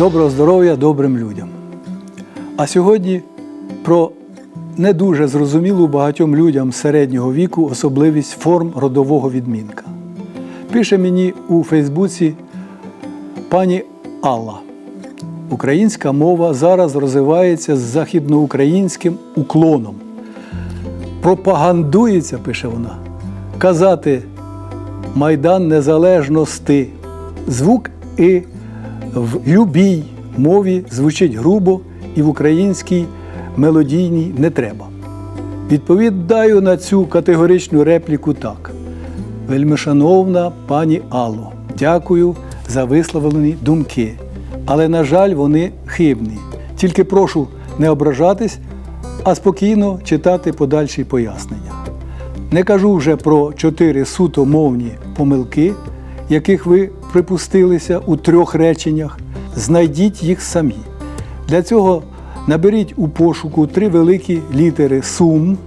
Доброго здоров'я добрим людям. А сьогодні про не дуже зрозумілу багатьом людям середнього віку особливість форм родового відмінка. Пише мені у Фейсбуці пані Алла. Українська мова зараз розвивається з західноукраїнським уклоном. Пропагандується, пише вона, казати Майдан Незалежності. Звук і в любій мові звучить грубо і в українській мелодійній не треба. Відповідаю на цю категоричну репліку так. Вельмишановна пані Алло, дякую за висловлені думки. Але, на жаль, вони хибні. Тільки прошу не ображатись, а спокійно читати подальші пояснення. Не кажу вже про чотири суто мовні помилки, яких ви припустилися у трьох реченнях. Знайдіть їх самі. Для цього наберіть у пошуку три великі літери Сум.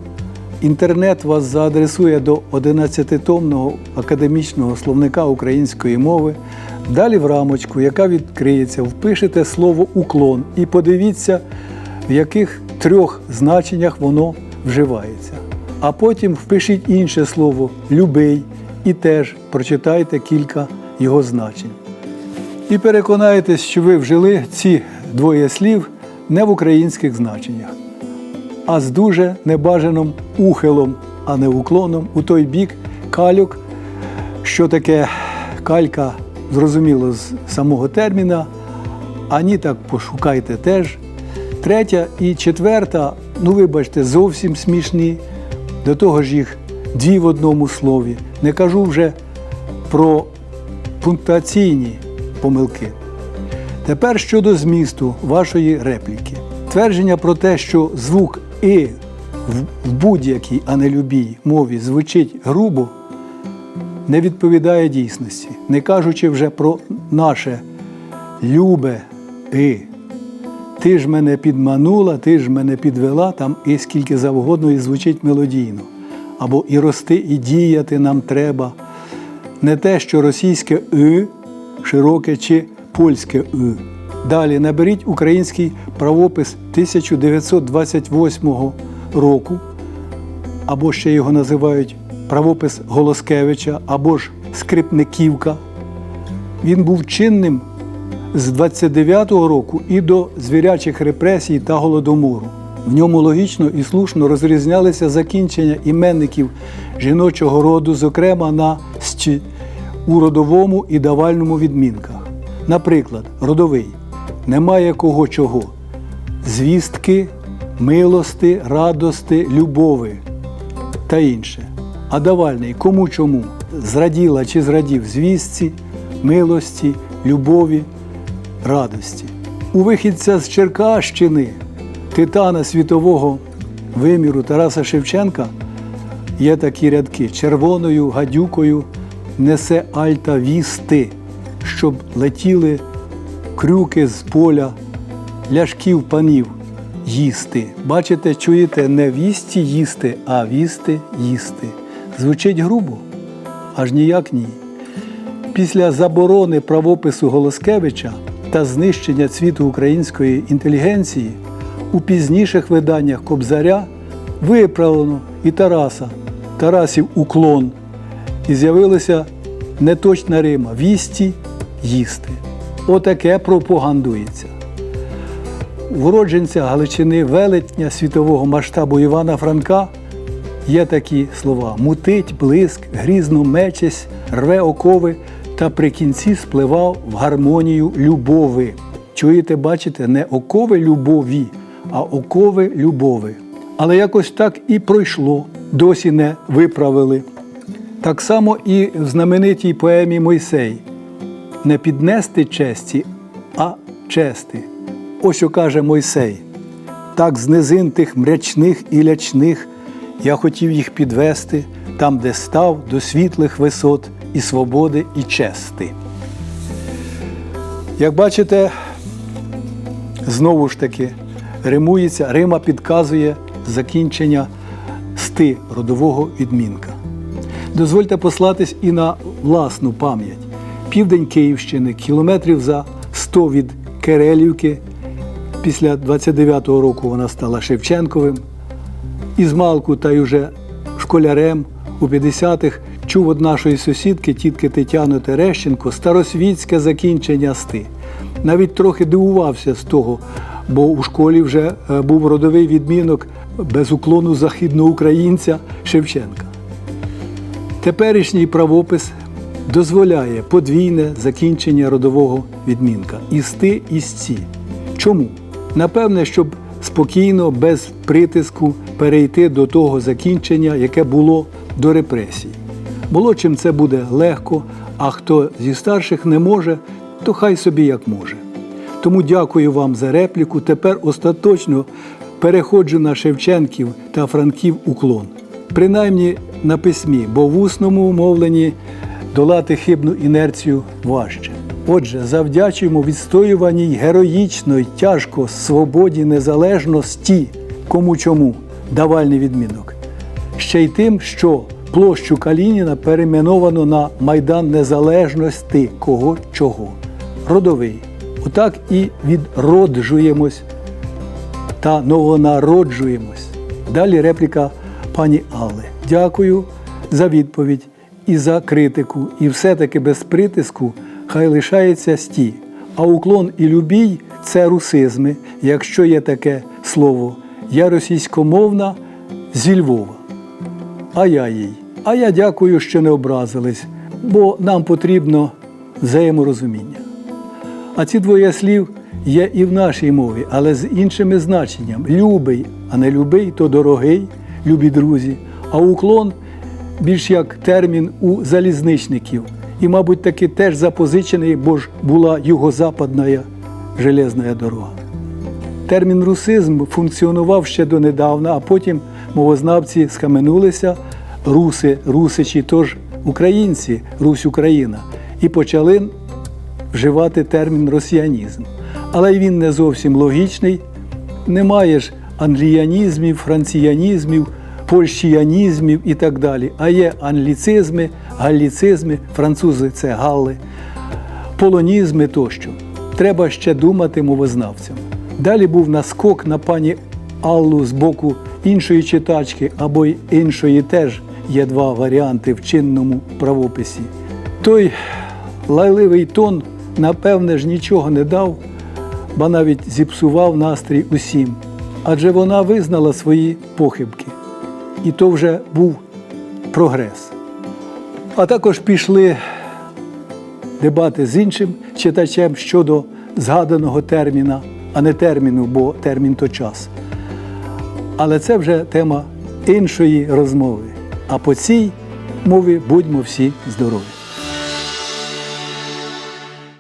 Інтернет вас заадресує до 11-томного академічного словника української мови. Далі в рамочку, яка відкриється, впишете слово уклон і подивіться, в яких трьох значеннях воно вживається. А потім впишіть інше слово любий і теж прочитайте кілька його значень. І переконаєтесь, що ви вжили ці двоє слів не в українських значеннях, а з дуже небажаним ухилом, а не уклоном у той бік кальок, що таке калька, зрозуміло, з самого терміна, ані так пошукайте теж. Третя і четверта, ну вибачте, зовсім смішні. До того ж їх дві в одному слові. Не кажу вже про пунктуаційні помилки. Тепер щодо змісту вашої репліки. Твердження про те, що звук І в будь-якій, а не любій мові звучить грубо, не відповідає дійсності, не кажучи вже про наше любе І. Ти ж мене підманула, ти ж мене підвела, там і скільки завгодно і звучить мелодійно. Або і рости, і діяти нам треба. Не те, що російське «и» широке чи польське «и». Далі наберіть український правопис 1928 року, або ще його називають правопис Голоскевича, або ж Скрипниківка. Він був чинним з 29-го року і до звірячих репресій та голодомору. В ньому логічно і слушно розрізнялися закінчення іменників жіночого роду, зокрема на «сті» у родовому і давальному відмінках. Наприклад, родовий немає кого чого. Звістки, милости, радости, любови та інше. А давальний кому чому зраділа чи зрадів звістці, милості, любові, радості. У вихідця з Черкащини, титана світового виміру Тараса Шевченка є такі рядки: червоною гадюкою несе альта вісти, щоб летіли крюки з поля, ляшків панів їсти. Бачите, чуєте, не вісті їсти, а вісти їсти. Звучить грубо, аж ніяк ні. Після заборони правопису Голоскевича та знищення цвіту української інтелігенції у пізніших виданнях Кобзаря виправлено і Тараса, Тарасів уклон, і з'явилася неточна рима вісті їсти. Отаке пропагандується. Уродженця Галичини велетня світового масштабу Івана Франка є такі слова: мутить, блиск, грізно мечесь, рве окови та при кінці спливав в гармонію любови. Чуєте, бачите, не окови любові, а окови любови. Але якось так і пройшло, досі не виправили. Так само і в знаменитій поемі Мойсей не піднести честі, а чести. Ось що каже Мойсей. Так з низин тих мрячних і лячних я хотів їх підвести там, де став до світлих висот і свободи, і чести. Як бачите, знову ж таки римується, Рима підказує закінчення сти родового відмінка. Дозвольте послатись і на власну пам'ять. Південь Київщини, кілометрів за 100 від Керелівки. Після 29-го року вона стала Шевченковим. Із малку та й уже школярем у 50-х чув від нашої сусідки, тітки Тетяни Терещенко, старосвітське закінчення сти. Навіть трохи дивувався з того, бо у школі вже е, був родовий відмінок без уклону західноукраїнця Шевченка. Теперішній правопис дозволяє подвійне закінчення родового відмінка істи істі. Чому? Напевне, щоб спокійно, без притиску перейти до того закінчення, яке було до репресій. Молодшим це буде легко, а хто зі старших не може, то хай собі як може. Тому дякую вам за репліку. Тепер остаточно переходжу на Шевченків та Франків уклон. Принаймні на письмі, бо в усному мовленні долати хибну інерцію важче. Отже, завдячуємо відстоюваній героїчно тяжко свободі незалежності, кому чому давальний відмінок. Ще й тим, що площу Калініна перейменовано на Майдан Незалежності кого чого. Родовий. Отак і відроджуємось та новонароджуємось. Далі репліка пані Алли. Дякую за відповідь і за критику. І все-таки без притиску хай лишається сті. А уклон і любій це русизми, якщо є таке слово. Я російськомовна зі Львова. А я їй. А я дякую, що не образились, бо нам потрібно взаєморозуміння. А ці двоє слів є і в нашій мові, але з іншими значенням. Любий, а не любий, то дорогий, любі друзі. А уклон більш як термін у залізничників. І, мабуть, таки теж запозичений, бо ж була юго-западна железна дорога. Термін русизм функціонував ще донедавна, а потім мовознавці схаменулися руси, русичі, тож українці, Русь Україна, і почали вживати термін росіянізм. Але й він не зовсім логічний. Немає ж англіянізмів, франціянізмів, польщіянізмів і так далі. А є англіцизми, галліцизми, французи це галли, полонізми тощо. Треба ще думати мовознавцям. Далі був наскок на пані Аллу з боку іншої читачки або й іншої теж є два варіанти в чинному правописі. Той лайливий тон, напевне ж, нічого не дав, ба навіть зіпсував настрій усім. Адже вона визнала свої похибки. І то вже був прогрес. А також пішли дебати з іншим читачем щодо згаданого терміна, а не терміну, бо термін то час. Але це вже тема іншої розмови. А по цій мові будьмо всі здорові.